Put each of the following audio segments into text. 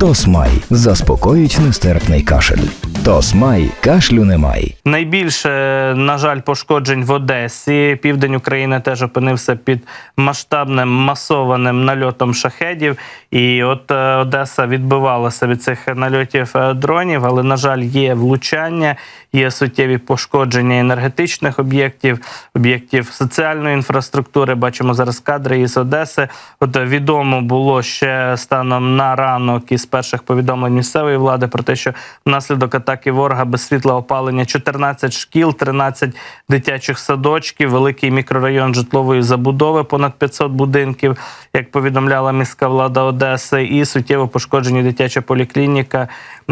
Тосмай заспокоїть нестерпний кашель. Тосмай кашлю немає. Найбільше, на жаль, пошкоджень в Одесі. Південь України теж опинився під масштабним масованим нальотом шахедів. І от е, Одеса відбивалася від цих нальотів е, дронів, але на жаль, є влучання, є суттєві пошкодження енергетичних об'єктів, об'єктів соціальної інфраструктури. Бачимо зараз кадри із Одеси. От е, відомо було ще станом на ранок із перших повідомлень місцевої влади про те, що внаслідок атаки ворога без світла опалення. 14 шкіл, 13 дитячих садочків, великий мікрорайон житлової забудови, понад 500 будинків, як повідомляла міська влада Одеси, і суттєво пошкоджені дитяча поліклініка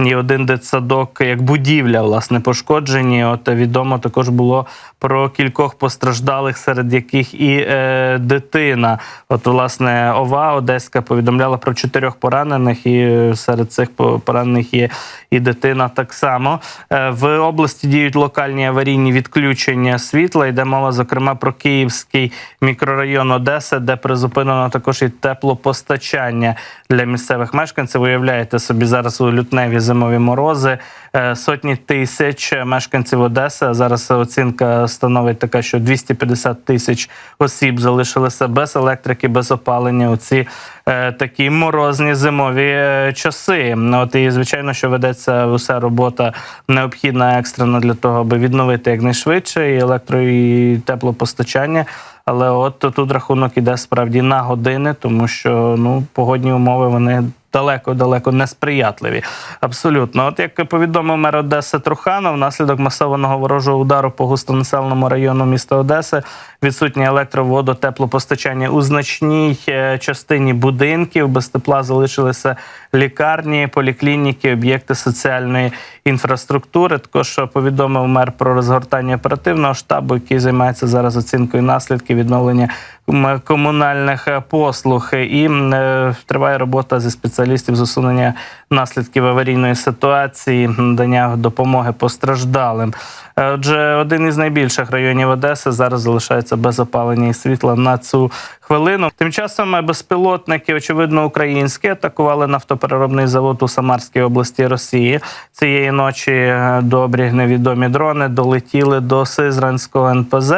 і один дитсадок, як будівля, власне, пошкоджені. От відомо також було про кількох постраждалих, серед яких і е, дитина. От, власне, ОВА Одеська повідомляла про чотирьох поранених, і е, серед цих поранених є і дитина так само. Е, В області діють локальні аварійні відключення світла. Йде мова, зокрема, про Київський мікрорайон Одеси, де призупинено також і теплопостачання для місцевих мешканців. Уявляєте собі зараз у лютневі зимові морози. Е, Сотні тисяч мешканців Одеси. Зараз оцінка становить така, що 250 тисяч осіб залишилися без електрики, без опалення. У ці е, такі морозні зимові е, часи. От і звичайно, що ведеться уся робота необхідна екстрена для того, аби відновити якнайшвидше і електро і теплопостачання. Але от тут рахунок іде справді на години, тому що ну погодні умови вони. Далеко-далеко несприятливі. Абсолютно. От як повідомив мер Одеси Труханов, внаслідок масованого ворожого удару по густонаселеному району міста Одеси відсутнє електроводо, теплопостачання у значній е, частині будинків. Без тепла залишилися лікарні, поліклініки, об'єкти соціальної інфраструктури. Також повідомив мер про розгортання оперативного штабу, який займається зараз оцінкою наслідків відновлення комунальних е, послуг. І е, триває робота зі спеціалістів з усунення наслідків аварійної ситуації, надання допомоги постраждалим. Е, Отже, один із найбільших районів Одеси зараз залишається без опалення і світла на цю хвилину. Тим часом безпілотники, очевидно, українські, атакували нафтопереробний завод у Самарській області Росії. Цієї ночі добрі невідомі дрони долетіли до Сизранського НПЗ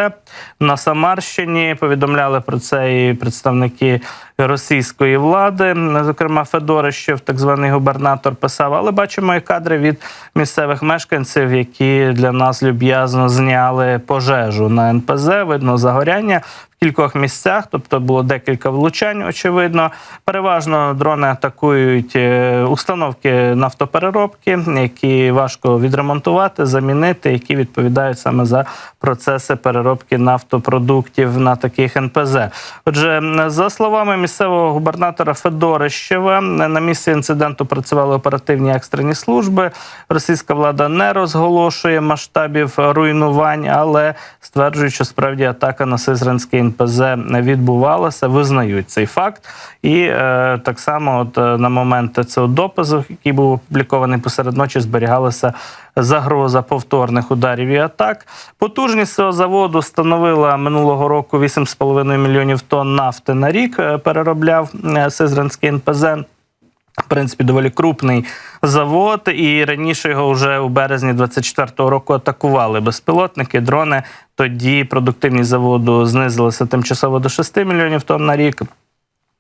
на Самарщині. Повідомляли про це і представники російської влади. Зокрема, Федорищев, так званий губернатор, писав. Але бачимо і кадри від місцевих мешканців, які для нас люб'язно зняли пожежу на НПЗ. Видно загоряння в кількох місцях, тобто було декілька влучань. Очевидно, переважно дрони атакують е, установки нафтопереробки, які важко відремонтувати, замінити, які відповідають саме за процеси переробки нафтопродуктів на таких НПЗ. Отже, за словами місцевого губернатора Федорищева, на місці інциденту працювали оперативні екстрені служби. Російська влада не розголошує масштабів руйнувань, але стверджують, що справді атака на Сизранський НПЗ відбувалася, визнають цей факт. І е, так само, от е, на момент цього допису, який був опублікований посеред ночі, зберігалася загроза повторних ударів і атак. Потужність цього заводу становила минулого року 8,5 мільйонів тонн нафти на рік. е, Переробляв е, Сизранський НПЗ. В принципі, доволі крупний завод, і раніше його вже у березні 24-го року атакували безпілотники, дрони. Тоді продуктивність заводу знизилася тимчасово до 6 мільйонів тонн на рік.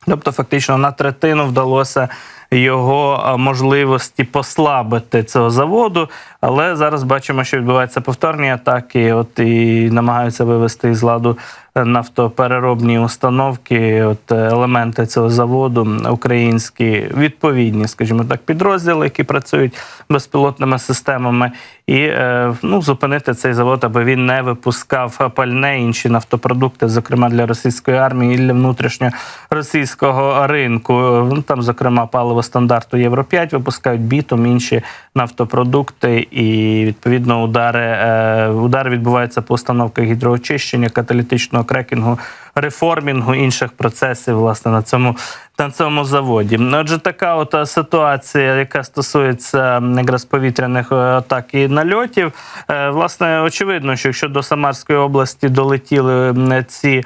Тобто, фактично на третину вдалося його можливості послабити цього заводу. Але зараз бачимо, що відбуваються повторні атаки. От і намагаються вивести із ладу е, нафтопереробні установки, от е, елементи цього заводу, українські відповідні, скажімо так, підрозділи, які працюють безпілотними системами, і е, ну, зупинити цей завод, аби він не випускав пальне інші нафтопродукти, зокрема для російської армії і для внутрішньоросійського ринку. Ну, Там, зокрема, паливо стандарту Євро 5 випускають бітум, інші нафтопродукти, і відповідно удари, е, удари відбуваються по установках гідроочищення, каталітичного крекінгу, реформінгу інших процесів власне на цьому на цьому заводі. Отже, така от е, ситуація, яка стосується якраз повітряних е, атак і нальотів. Е, Власне, очевидно, що якщо до Самарської області долетіли ці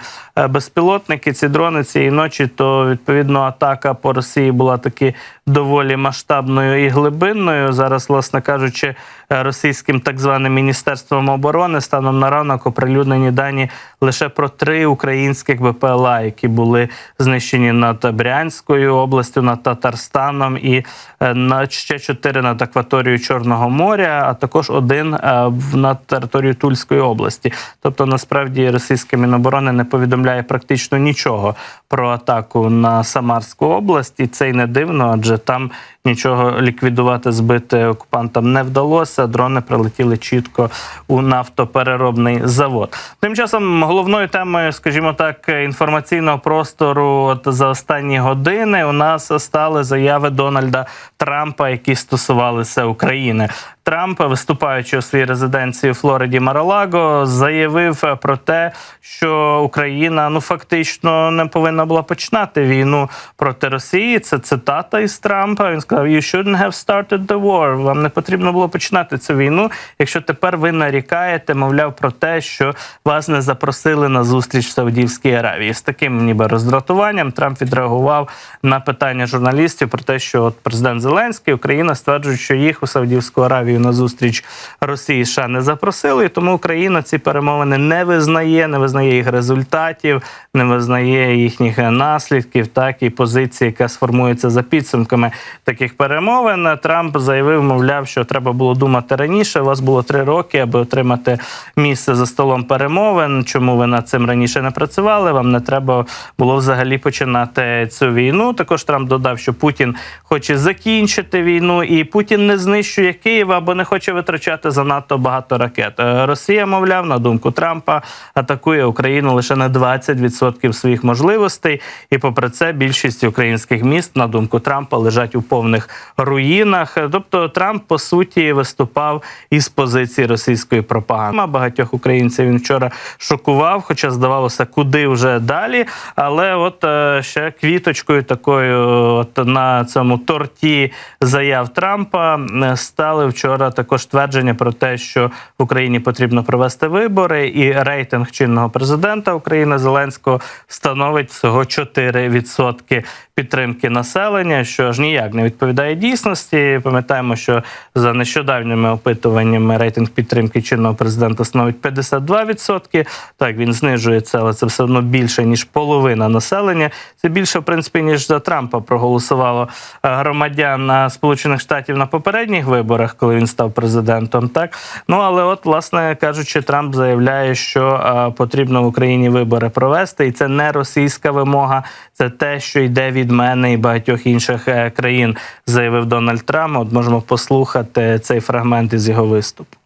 безпілотники, ці дрони цієї ночі, то відповідно атака по Росії була таки доволі масштабною і глибинною. Зараз, власне кажучи, російським так званим міністерством оборони станом на ранок оприлюднені дані лише про три українських БПЛА, які були знищені над Брянською областю, над Татарстаном і е, на ще чотири над акваторією Чорного моря, а також один е, над територією Тульської області. Тобто, насправді, російське міноборони не повідомляє практично нічого про атаку на Самарську область, і це й не дивно, адже там нічого ліквідувати, збити окупантам не вдалося. Дрони прилетіли чітко у нафтопереробний завод. Тим часом головною темою, скажімо так, інформаційного простору от за останні години у нас стали заяви Дональда Трампа, які стосувалися України. Трамп, виступаючи у своїй резиденції у Флориді Маралаго, заявив про те, що Україна ну фактично не повинна була починати війну проти Росії. Це цитата із Трампа. Він сказав: «You shouldn't have started the war». Вам не потрібно було починати цю війну, якщо тепер ви нарікаєте, мовляв, про те, що вас не запросили на зустріч в Саудівській Аравії. З таким ніби роздратуванням Трамп відреагував на питання журналістів про те, що от президент Зеленський Україна стверджують, що їх у Саудівську Аравію на зустріч Росії США не запросили, тому Україна ці перемовини не визнає, не визнає їх результатів, не визнає їхніх наслідків, так і позиції, яка сформується за підсумками таких перемовин. Трамп заявив, мовляв, що треба було думати раніше. У вас було три роки, аби отримати місце за столом перемовин. Чому ви над цим раніше не працювали? Вам не треба було взагалі починати цю війну. Також Трамп додав, що Путін хоче закінчити війну, і Путін не знищує Київ або не хоче витрачати занадто багато ракет. Е, Росія, мовляв, на думку Трампа, атакує Україну лише на 20% своїх можливостей. І попри це, більшість українських міст, на думку Трампа, лежать у повних руїнах. Тобто Трамп по суті виступав із позиції російської пропаганди. Багатьох українців він вчора шокував, хоча здавалося, куди вже далі. Але от е, ще квіточкою такою, от на цьому торті заяв Трампа е, стали вчора також твердження про те, що в Україні потрібно провести вибори, і рейтинг чинного президента України Зеленського становить всього 4% підтримки населення, що ж ніяк не відповідає дійсності. Пам'ятаємо, що за нещодавніми опитуваннями рейтинг підтримки чинного президента становить 52%. Так він знижується, але це все одно більше ніж половина населення. Це більше, в принципі, ніж за Трампа проголосувало е, громадян Сполучених Штатів на попередніх виборах, коли він став президентом. Так ну але, от, власне кажучи, Трамп заявляє, що е, потрібно в Україні вибори провести, і це не російська вимога, це те, що йде від мене і багатьох інших е, країн, заявив Дональд Трамп. От можемо послухати цей фрагмент із його виступу.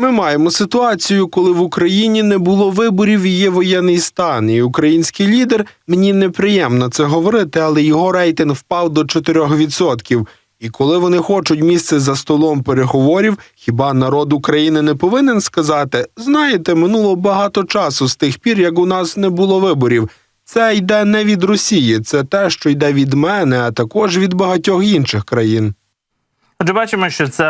Ми маємо ситуацію, коли в Україні не було виборів і є воєнний стан. І український лідер мені неприємно це говорити, але його рейтинг впав до 4%. І коли вони хочуть місце за столом переговорів, хіба народ України не повинен сказати: знаєте, минуло багато часу з тих пір, як у нас не було виборів. Це йде не від Росії, це те, що йде від мене, а також від багатьох інших країн. Отже, бачимо, що це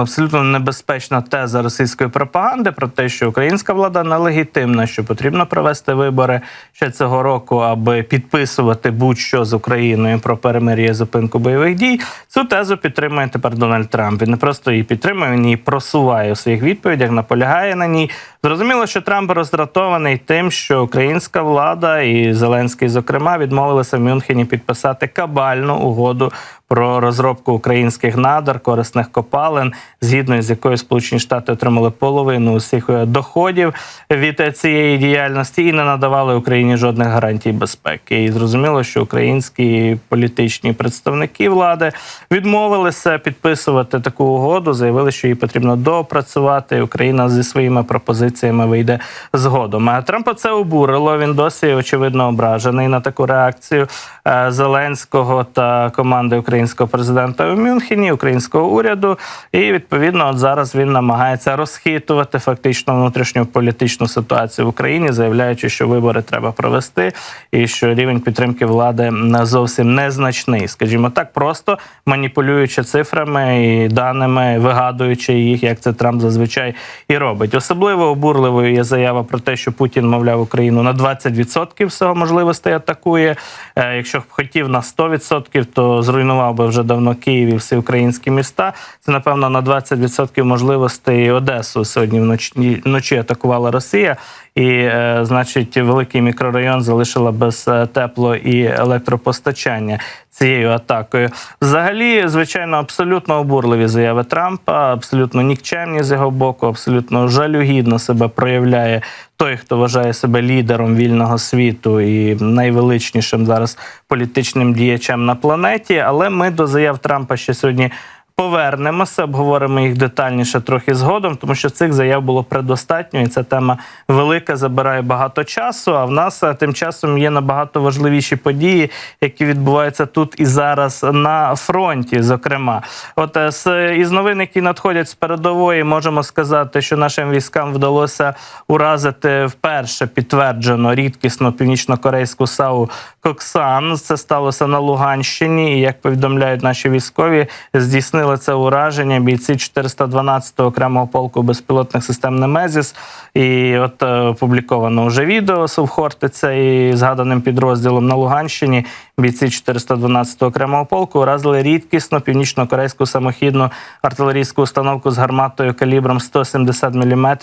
абсолютно небезпечна теза російської пропаганди про те, що українська влада нелегітимна, що потрібно провести вибори ще цього року, аби підписувати будь-що з Україною про перемир'я зупинку бойових дій. Цю тезу підтримує тепер Дональд Трамп. Він не просто її підтримує, він її просуває у своїх відповідях, наполягає на ній. Зрозуміло, що Трамп роздратований тим, що українська влада і Зеленський, зокрема, відмовилися в Мюнхені підписати кабальну угоду про розробку українських надар, корисних копалин, згідно з якою Сполучені Штати отримали половину усіх е, доходів від е, цієї діяльності і не надавали Україні жодних гарантій безпеки. І зрозуміло, що українські політичні представники влади відмовилися підписувати таку угоду, заявили, що її потрібно доопрацювати. і Україна зі своїми пропозиціями вийде згодом. А Трампа це обурило. Він досі очевидно ображений на таку реакцію е, Зеленського та команди українських українського президента у Мюнхені, українського уряду. І відповідно, от зараз він намагається розхитувати фактично внутрішню політичну ситуацію в Україні, заявляючи, що вибори треба провести, і що рівень підтримки влади зовсім незначний. Скажімо так, просто маніпулюючи цифрами і даними, вигадуючи їх, як це Трамп зазвичай і робить. Особливо обурливою є заява про те, що Путін, мовляв, Україну на 20% всього можливостей атакує. Е, Якщо б хотів на 100%, то зруйнував би вже давно Київ і всі українські міста. Це напевно на 20% можливостей Одесу сьогодні вночі атакувала Росія. І, е, значить, великий мікрорайон залишила без е, тепло і електропостачання цією атакою. Взагалі, звичайно, абсолютно обурливі заяви Трампа, абсолютно нікчемні з його боку, абсолютно жалюгідно себе проявляє той, хто вважає себе лідером вільного світу і найвеличнішим зараз політичним діячем на планеті. Але ми до заяв Трампа ще сьогодні. Повернемося, обговоримо їх детальніше трохи згодом, тому що цих заяв було предостатньо, і ця тема велика, забирає багато часу. А в нас тим часом є набагато важливіші події, які відбуваються тут і зараз на фронті. Зокрема, от е, з із новин, які надходять з передової, можемо сказати, що нашим військам вдалося уразити вперше підтверджено рідкісну північно-корейську САУ Коксан. Це сталося на Луганщині. І як повідомляють наші військові, здійснили це ураження бійці 412-го окремого полку безпілотних систем Немезіс. І от е, опубліковано вже відео Совхортиця і згаданим підрозділом на Луганщині. Бійці 412-го окремого полку уразили рідкісну північно-корейську самохідну артилерійську установку з гарматою калібром 170 мм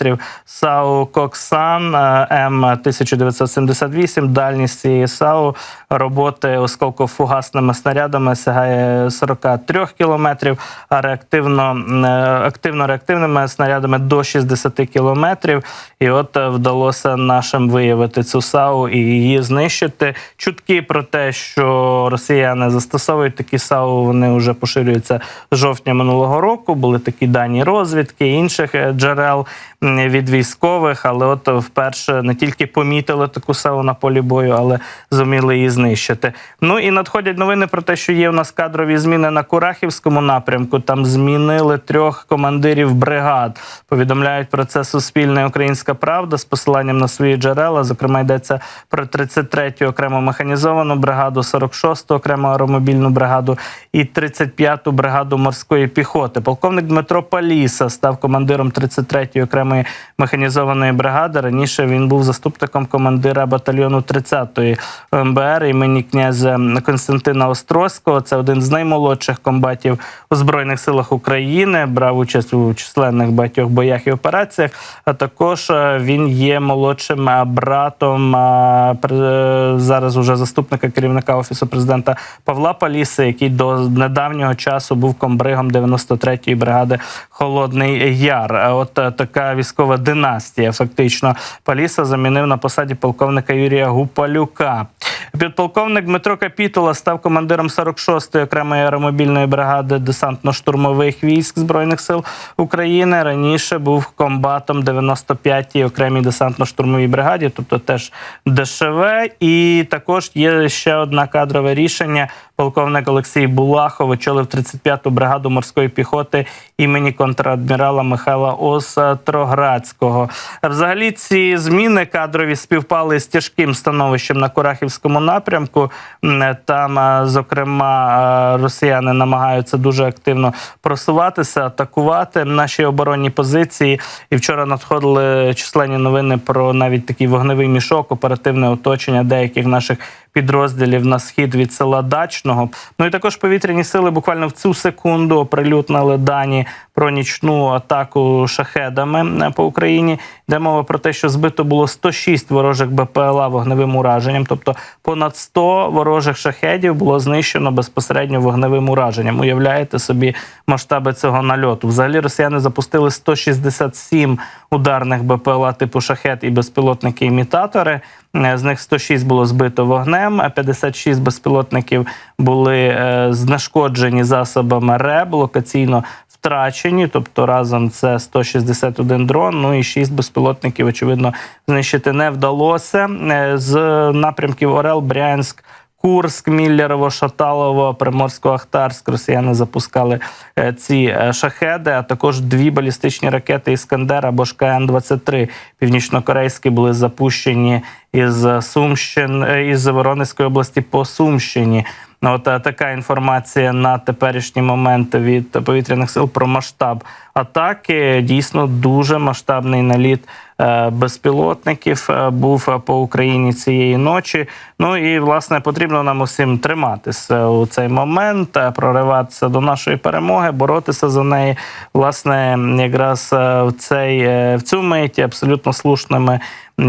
САУ Коксан е, М1978. Дальність цієї САУ роботи осколково-фугасними снарядами сягає 43 кілометрів, а реактивно е, активно-реактивними снарядами до 60 кілометрів. І от е, вдалося нашим виявити цю САУ і її знищити. Чутки про те, що росіяни застосовують такі САУ, вони вже поширюються з жовтня минулого року. Були такі дані розвідки інших е, джерел від військових, але от вперше не тільки помітили таку САУ на полі бою, але зуміли її знищити. Ну і надходять новини про те, що є у нас кадрові зміни на Курахівському напрямку. Там змінили трьох командирів бригад. Повідомляють про це Суспільна і Українська Правда з посиланням на свої джерела. Зокрема, йдеться про 33-ю окрему механізовану бригаду, 46-ту окрему аеромобільну бригаду і 35-ту бригаду морської піхоти. Полковник Дмитро Паліса став командиром 33-ї окремої механізованої бригади. Раніше він був заступником командира батальйону 30-ї МБР імені князя Константина Острозького. Це один з наймолодших комбатів у збройних силах України. Брав участь у численних багатьох боях і операціях. А також е, він є молодшим е, братом е, зараз уже заступника керівника офісу президента Павла Паліси, який до недавнього часу був комбригом 93-ї бригади Холодний Яр. От е, така військова династія. Фактично, Паліса замінив на посаді полковника Юрія Гупалюка. Підполковник Дмитро Капітола став командиром 46-ї окремої аеромобільної бригади десантно-штурмових військ збройних сил України. Раніше був комбатом 95-ї окремій десантно-штурмовій бригаді, тобто теж ДШВ. І також є ще одне кадрове рішення. Полковник Олексій Булахов очолив 35-ту бригаду морської піхоти імені контрадмірала Михайла Остроградського. Взагалі ці зміни кадрові співпали з тяжким становищем на Курахівському напрямку. Там, е, зокрема, е, росіяни намагаються дуже активно просуватися, атакувати наші оборонні позиції. І вчора надходили численні новини про навіть такий вогневий мішок, оперативне оточення деяких наших підрозділів на схід від села Дачного. Ну і також повітряні сили буквально в цю секунду оприлюднили дані про нічну атаку шахедами е, по Україні. Де мова про те, що збито було 106 ворожих БПЛА вогневим ураженням, тобто понад 100 ворожих шахедів було знищено безпосередньо вогневим ураженням. Уявляєте собі масштаби цього нальоту? Взагалі росіяни запустили 167 ударних БПЛА типу шахет і безпілотники-імітатори. Е, З них 106 було збито вогнем, а 56 безпілотників були е, знешкоджені засобами РЕБ, локаційно втрачені. Тобто разом це 161 дрон. Ну і 6 безпілотників, очевидно, знищити не вдалося. Е, З напрямків Орел, Брянськ. Курськ, Міллєрово, Шаталово, Приморсько, Ахтарськ. Росіяни запускали е, ці е, шахеди, а також дві балістичні ракети Іскандер або ж КН-23 північнокорейські були запущені із Сумщин е, із Воронезької області по Сумщині. От така інформація на теперішній момент від повітряних сил про масштаб атаки. Дійсно дуже масштабний наліт е, безпілотників е, був е, по Україні цієї ночі. Ну і власне потрібно нам усім триматися у цей момент, прориватися до нашої перемоги, боротися за неї. Власне, якраз в цей в цю мить абсолютно слушними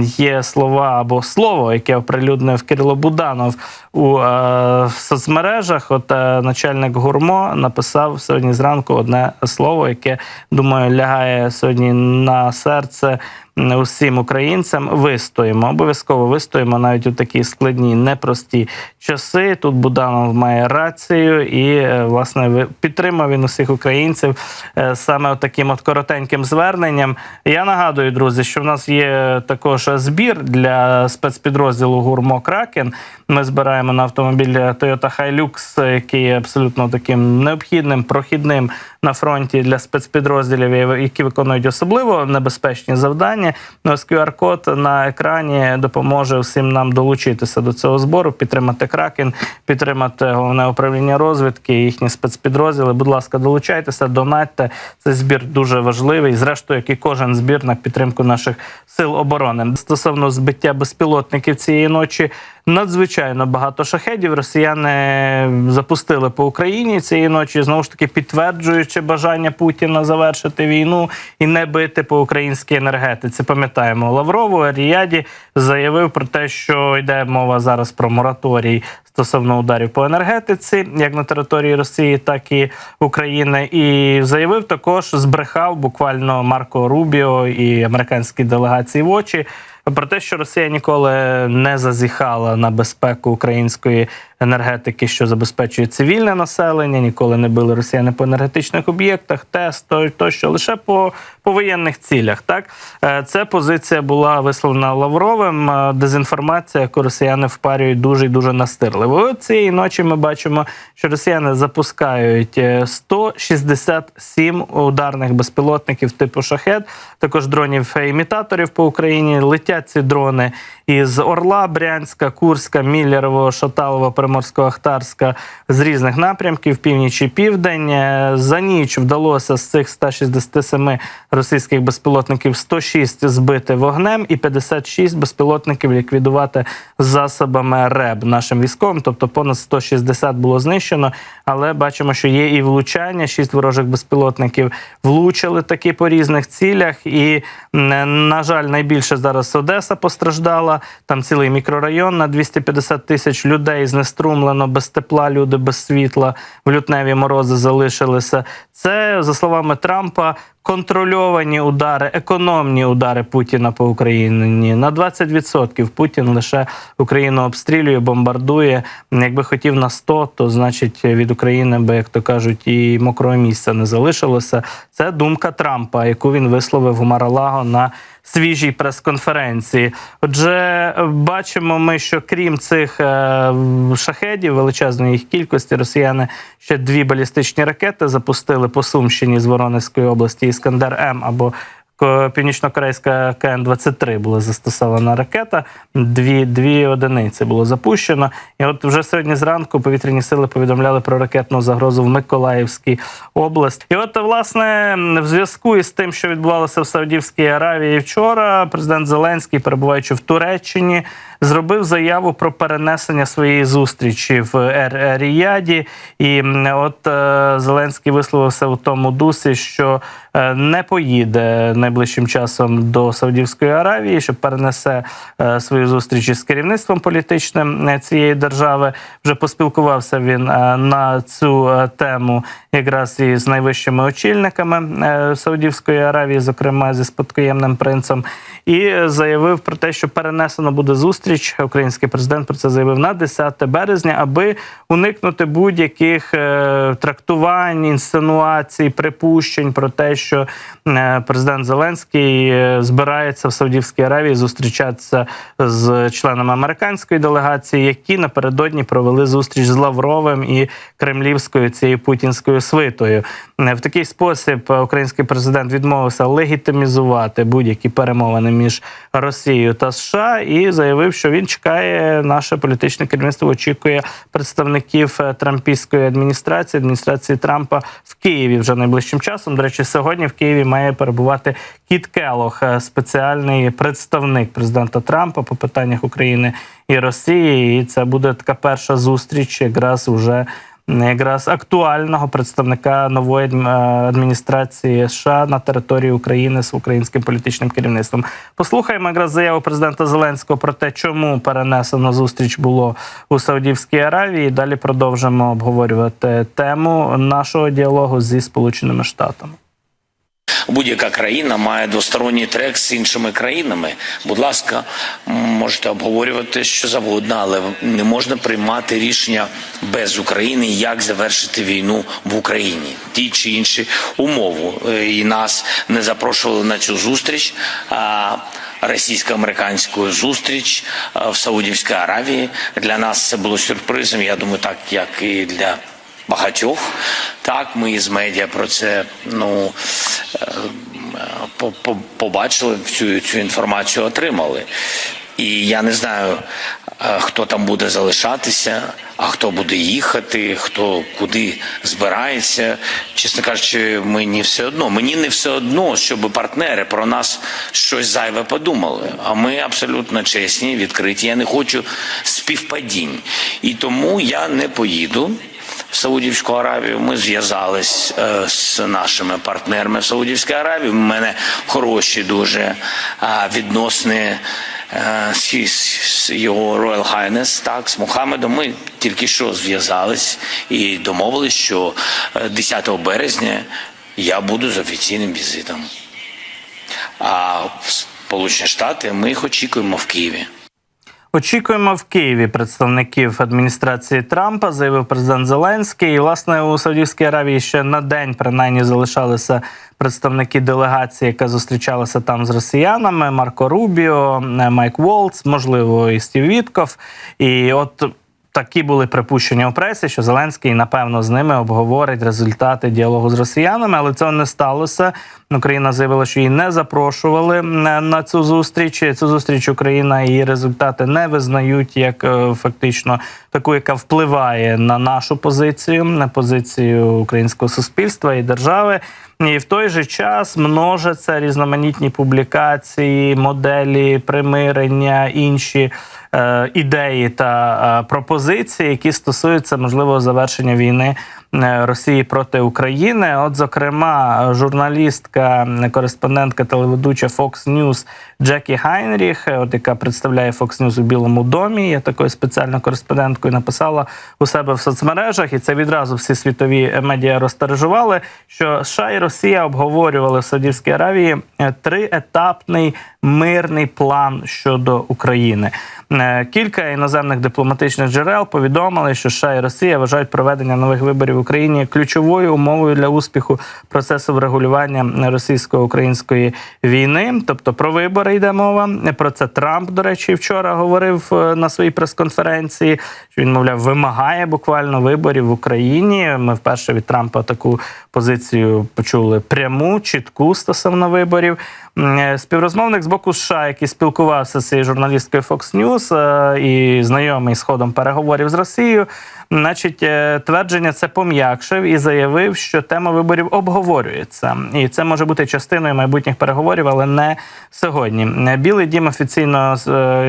є слова або слово, яке оприлюднив Кирило Буданов у е, соцмережах. От е, начальник гурмо написав сьогодні зранку одне слово, яке думаю лягає сьогодні на серце. Усім українцям вистоїмо, обов'язково вистоїмо навіть у такі складні, непрості часи. Тут Буданов має рацію, і е, власне підтримав він усіх українців е, саме таким от коротеньким зверненням. Я нагадую, друзі, що в нас є також збір для спецпідрозділу Гурмо Кракен. Ми збираємо на автомобіль Toyota Hilux, який є абсолютно таким необхідним, прохідним на фронті для спецпідрозділів, які виконують особливо небезпечні завдання. Ну, ось QR-код на екрані допоможе всім нам долучитися до цього збору, підтримати Кракен, підтримати головне управління розвідки, їхні спецпідрозділи. Будь ласка, долучайтеся, донатьте. Цей збір дуже важливий. Зрештою, як і кожен збір на підтримку наших сил оборони. Стосовно збиття безпілотників цієї ночі. Надзвичайно багато шахедів росіяни запустили по Україні цієї ночі, знову ж таки підтверджуючи бажання Путіна завершити війну і не бити по українській енергетиці. Пам'ятаємо, Лаврову Аріяді заявив про те, що йде мова зараз про мораторій стосовно ударів по енергетиці, як на території Росії, так і України. І заявив також, збрехав буквально Марко Рубіо і американські делегації в очі. Про те, що Росія ніколи не зазіхала на безпеку української енергетики, що забезпечує цивільне населення, ніколи не били росіяни по енергетичних об'єктах, тест тощо лише по, по воєнних цілях. Так Е, це позиція була висловлена Лавровим. е, Дезінформація, яку росіяни впарюють дуже і дуже настирливо. Цієї ночі ми бачимо, що росіяни запускають е, 167 ударних безпілотників типу шахет, також дронів імітаторів по Україні. Летять ці дрони із Орла, Брянська, Курська, Міллєрово, Шаталова, Приморського, Ахтарська з різних напрямків, північ і південь. Е, За ніч вдалося з цих 167 російських безпілотників 106 збити вогнем і 56 безпілотників ліквідувати засобами РЕБ нашим військовим. Тобто понад 160 було знищено. Але бачимо, що є і влучання. Шість ворожих безпілотників влучили таки по різних цілях. І на жаль, найбільше зараз Одеса постраждала. Там цілий мікрорайон на 250 тисяч людей знеструмлено без тепла, люди без світла, в лютневі морози залишилися. Це за словами Трампа. Контрольовані удари, економні удари Путіна по Україні на 20%. Путін лише Україну обстрілює, бомбардує. Якби хотів на 100, то значить від України би, як то кажуть, і мокрого місця не залишилося. Це думка Трампа, яку він висловив у Маралаго на свіжій прес-конференції. Отже, бачимо ми, що крім цих е, шахедів, величезної їх кількості, росіяни ще дві балістичні ракети запустили по Сумщині з Воронезької області Іскандер М або Ко- Північно-корейська КН-23 була застосована ракета. Дві, дві одиниці було запущено. І от вже сьогодні зранку повітряні сили повідомляли про ракетну загрозу в Миколаївській області. І от, власне, в зв'язку із тим, що відбувалося в Саудівській Аравії вчора, президент Зеленський, перебуваючи в Туреччині, зробив заяву про перенесення своєї зустрічі в Ріяді. І от е, Зеленський висловився у тому дусі, що е, не поїде найближчим часом до Саудівської Аравії, що перенесе е, свою зустріч із керівництвом політичним цієї держави. Вже поспілкувався він на цю тему якраз і з найвищими очільниками Саудівської Аравії, зокрема зі спадкоємним принцем, і заявив про те, що перенесено буде зустріч. Зустріч. Український президент про це заявив на 10 березня, аби уникнути будь-яких е, трактувань, інсинуацій, припущень про те, що е, президент Зеленський е, збирається в Саудівській Аравії зустрічатися з членами американської делегації, які напередодні провели зустріч з Лавровим і кремлівською цією путінською свитою. Е, В такий спосіб е, український президент відмовився легітимізувати будь-які перемовини між Росією та США і заявив, що він чекає наше політичне керівництво, очікує представників е, трампійської адміністрації, адміністрації Трампа в Києві вже найближчим часом. До речі, сьогодні в Києві має перебувати Кіт Келох, спеціальний представник президента Трампа по питаннях України і Росії. І це буде така перша зустріч, якраз уже якраз актуального представника нової е, адміністрації США на території України з українським політичним керівництвом. Послухаємо якраз заяву президента Зеленського про те, чому перенесено зустріч було у Саудівській Аравії. Далі продовжимо обговорювати тему нашого діалогу зі Сполученими Штатами. Будь-яка країна має двосторонній трек з іншими країнами. Будь ласка, можете обговорювати що завгодно, але не можна приймати рішення без України, як завершити війну в Україні, ті чи інші умови. Е, І нас не запрошували на цю зустріч. А російсько-американську зустріч в Саудівській Аравії для нас це було сюрпризом. Я думаю, так як і для багатьох. Так, ми із медіа про це ну е, по- по- побачили цю, цю інформацію, отримали. І я не знаю, е, хто там буде залишатися, а хто буде їхати, хто куди збирається. Чесно кажучи, мені все одно. Мені не все одно, щоб партнери про нас щось зайве подумали. А ми абсолютно чесні, відкриті. Я не хочу співпадінь. І тому я не поїду. В Саудівську Аравію ми зв'язались е, з нашими партнерами в Саудівській Аравії. У мене хороші дуже е, відносини е, з, його Royal Highness, так, з Мухаммедом. Ми тільки що зв'язались і домовились, що е, 10 березня я буду з офіційним візитом. А в Сполучені Штати ми їх очікуємо в Києві. Очікуємо в Києві представників адміністрації Трампа, заявив президент Зеленський. І, власне, у Саудівській Аравії ще на день принаймні залишалися представники делегації, яка зустрічалася там з росіянами: Марко Рубіо, Майк Волц, можливо, і Стів Вітков. І от такі були припущення у пресі, що Зеленський, напевно, з ними обговорить результати діалогу з росіянами, але цього не сталося. Україна заявила, що її не запрошували на цю зустріч. Цю зустріч Україна її результати не визнають як е, фактично таку, яка впливає на нашу позицію, на позицію українського суспільства і держави. І в той же час множаться різноманітні публікації, моделі примирення, інші е, ідеї та е, пропозиції, які стосуються можливого завершення війни Росії проти України. От, зокрема, журналістка, кореспондентка телеведуча Fox News Джекі Хайнріх, е, от яка представляє Fox News у Білому домі, є такою спеціальною кореспонденткою, написала у себе в соцмережах, і це відразу всі світові медіа розтережували, що США і Росія обговорювали в Саудівській Аравії е, триетапний мирний план щодо України. Е, Кілька іноземних дипломатичних джерел повідомили, що США і Росія вважають проведення нових виборів в Україні ключовою умовою для успіху процесу врегулювання російсько-української війни. Тобто про вибори йде мова. Про це Трамп, до речі, вчора говорив е, на своїй прес-конференції. Що він мовляв вимагає буквально виборів в Україні. Ми вперше від Трампа таку позицію почули пряму, чітку стосовно виборів. Е, Співрозмовник з боку США, який спілкувався з цією журналісткою Fox News е, і знайомий з ходом переговорів з Росією, значить, е, твердження це пом'якшив і заявив, що тема виборів обговорюється, і це може бути частиною майбутніх переговорів, але не сьогодні. Білий дім офіційно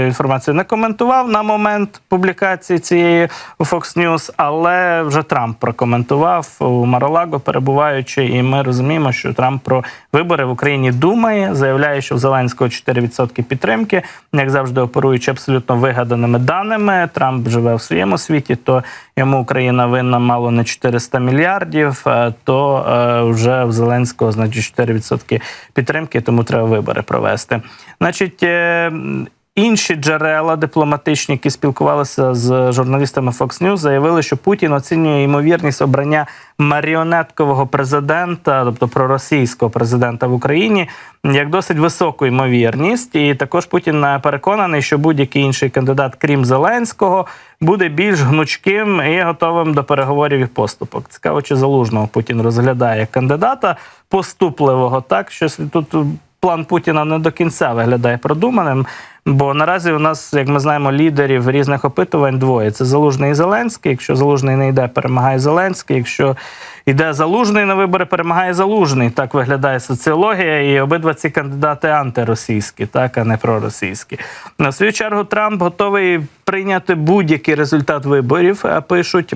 інформацію не коментував на момент публікації цієї у Fox News, але вже Трамп прокоментував у Маролаго, перебуваючи, і ми розуміємо, що Трамп про вибори в Україні думає, заявляє, що в Зеленського 4% підтримки, як завжди оперуючи абсолютно вигаданими даними. Трамп живе в своєму світі, то йому Україна винна мало не 400 мільярдів, е, то е, вже в Зеленського значить 4% підтримки, тому треба вибори провести. Значить. Інші джерела дипломатичні, які спілкувалися з журналістами Fox News, заявили, що Путін оцінює ймовірність обрання маріонеткового президента, тобто проросійського президента в Україні, як досить високу ймовірність. І також Путін переконаний, що будь-який інший кандидат, крім Зеленського, буде більш гнучким і готовим до переговорів і поступок. Цікаво, чи залужного Путін розглядає кандидата поступливого. Так щось тут план Путіна не до кінця виглядає продуманим. Бо наразі у нас, як ми знаємо, лідерів різних опитувань двоє: це Залужний і Зеленський. Якщо Залужний не йде, перемагає Зеленський. Якщо йде Залужний на вибори, перемагає Залужний. Так виглядає соціологія, і обидва ці кандидати антиросійські, так а не проросійські. На свою чергу Трамп готовий прийняти будь-який результат виборів, пишуть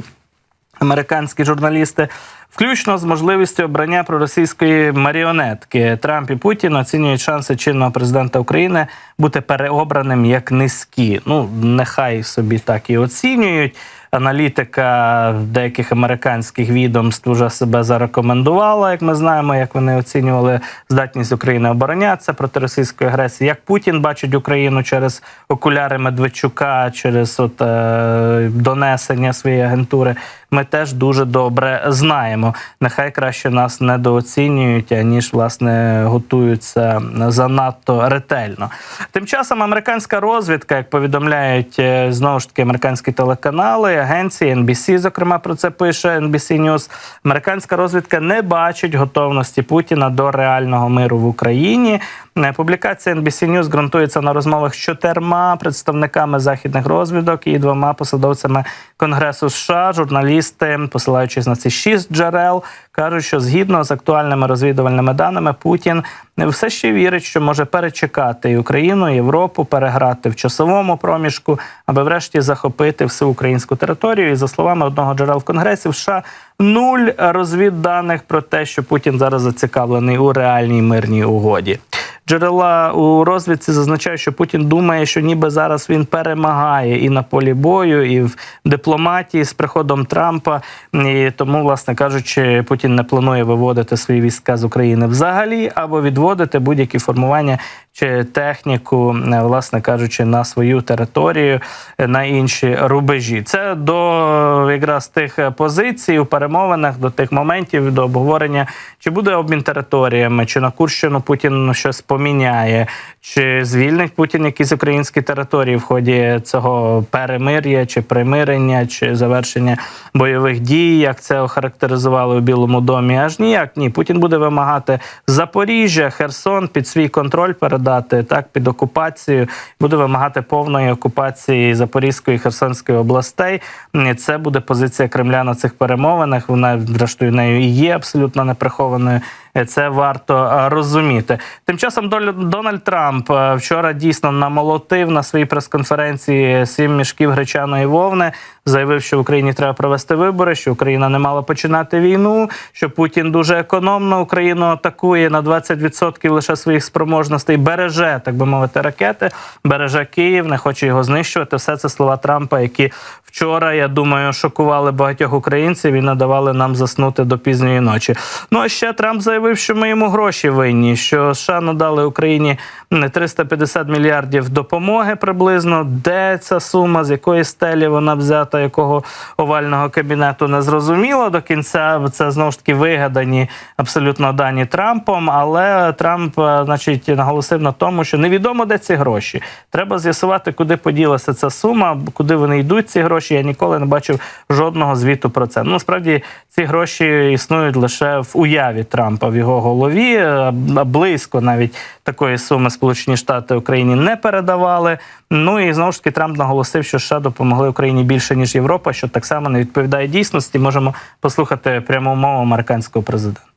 американські журналісти, включно з можливістю обрання проросійської маріонетки. Трамп і Путін оцінюють шанси чинного президента України бути переобраним як низькі. Ну нехай собі так і оцінюють. Аналітика деяких американських відомств вже себе зарекомендувала, як ми знаємо, як вони оцінювали здатність України оборонятися проти російської агресії. Як Путін бачить Україну через окуляри Медведчука, через от, е, донесення своєї агентури, ми теж дуже добре знаємо. Нехай краще нас недооцінюють, аніж власне готуються занадто ретельно. Тим часом американська розвідка, як повідомляють е, знову ж таки американські телеканали, агенції NBC, зокрема про це пише NBC News, Американська розвідка не бачить готовності Путіна до реального миру в Україні. Е, Публікація NBC News ґрунтується на розмовах з чотирма представниками західних розвідок і двома посадовцями Конгресу США. Журналісти, посилаючись на ці шість джерел, кажуть, що згідно з актуальними розвідувальними даними, Путін все ще вірить, що може перечекати і Україну, і Європу, переграти в часовому проміжку, аби врешті захопити всю українську територію. І за словами одного джерел в Конгресі, в США нуль розвідданих про те, що Путін зараз зацікавлений у реальній мирній угоді. Джерела у розвідці зазначають, що Путін думає, що ніби зараз він перемагає і на полі бою, і в дипломатії з приходом Трампа. І тому, власне кажучи, Путін не планує виводити свої війська з України взагалі або відводити будь-які формування чи техніку, е, власне кажучи, на свою територію е, на інші рубежі. Це до якраз тих позицій у перемовинах, до тих моментів, до обговорення, чи буде обмін територіями, чи на Курщину Путін щось поміняє, чи звільнить Путін якісь українські території в ході цього перемир'я, чи примирення, чи завершення бойових дій, як це охарактеризували у Білому домі. Аж ніяк ні. Путін буде вимагати Запоріжжя, Херсон під свій контроль передати так під окупацію. Буде вимагати повної окупації Запорізької і Херсонської областей. Це буде позиція Кремля на цих перемовинах. Вона зрештою нею і є абсолютно неприхованою. Це варто е, розуміти. Тим часом Дональд Трамп е, вчора дійсно намолотив на своїй прес-конференції сім мішків гречаної вовни. Заявив, що в Україні треба провести вибори, що Україна не мала починати війну, що Путін дуже економно Україну атакує на 20% лише своїх спроможностей, береже, так би мовити, ракети, береже Київ, не хоче його знищувати. Все це слова Трампа, які вчора, я думаю, шокували багатьох українців і надавали нам заснути до пізньої ночі. Ну а ще Трамп заявив, що ми йому гроші винні, що США надали Україні м, 350 мільярдів допомоги приблизно. Де ця сума, з якої стелі вона взята, якого овального кабінету не зрозуміло до кінця. Це знову ж таки вигадані абсолютно дані Трампом. Але Трамп, е, значить, наголосив на тому, що невідомо де ці гроші. Треба з'ясувати, куди поділася ця сума, куди вони йдуть. Ці гроші. Я ніколи не бачив жодного звіту про це. Ну справді ці гроші існують лише в уяві Трампа в його голові. Близько навіть такої суми Сполучені Штати Україні не передавали. Ну і знову ж таки Трамп наголосив, що США допомогли Україні більше ніж Європа, що так само не відповідає дійсності. Можемо послухати пряму мову американського президента.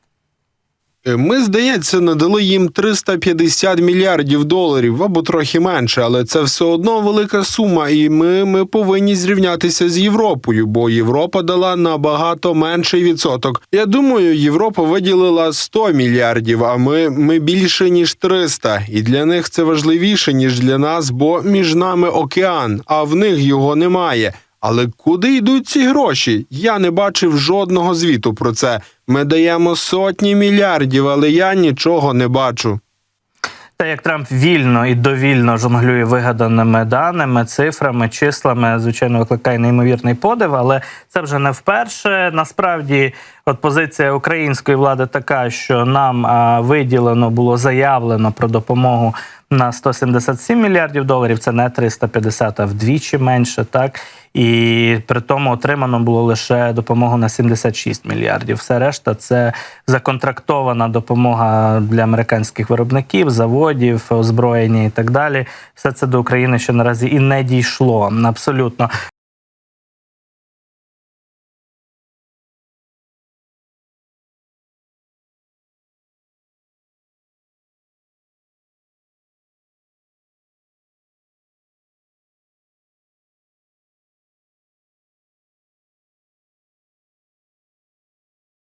Е, Ми, здається, надали їм 350 мільярдів доларів або трохи менше, але це все одно велика сума, і ми, ми повинні зрівнятися з Європою, бо Європа дала набагато менший відсоток. Я думаю, Європа виділила 100 мільярдів, а ми, ми більше ніж 300. І для них це важливіше ніж для нас, бо між нами океан, а в них його немає. Але куди йдуть ці гроші? Я не бачив жодного звіту про це. Ми даємо сотні мільярдів, але я нічого не бачу. те, як Трамп вільно і довільно жонглює вигаданими даними, цифрами, числами, звичайно, викликає неймовірний подив, але це вже не вперше. Насправді, от позиція української влади така, що нам а, виділено було заявлено про допомогу на 177 мільярдів доларів. Це не 350, а вдвічі менше, так і при тому отримано було лише допомогу на 76 мільярдів. Все решта це законтрактована допомога для американських виробників, заводів, озброєння і так далі. Все це до України ще наразі і не дійшло. Абсолютно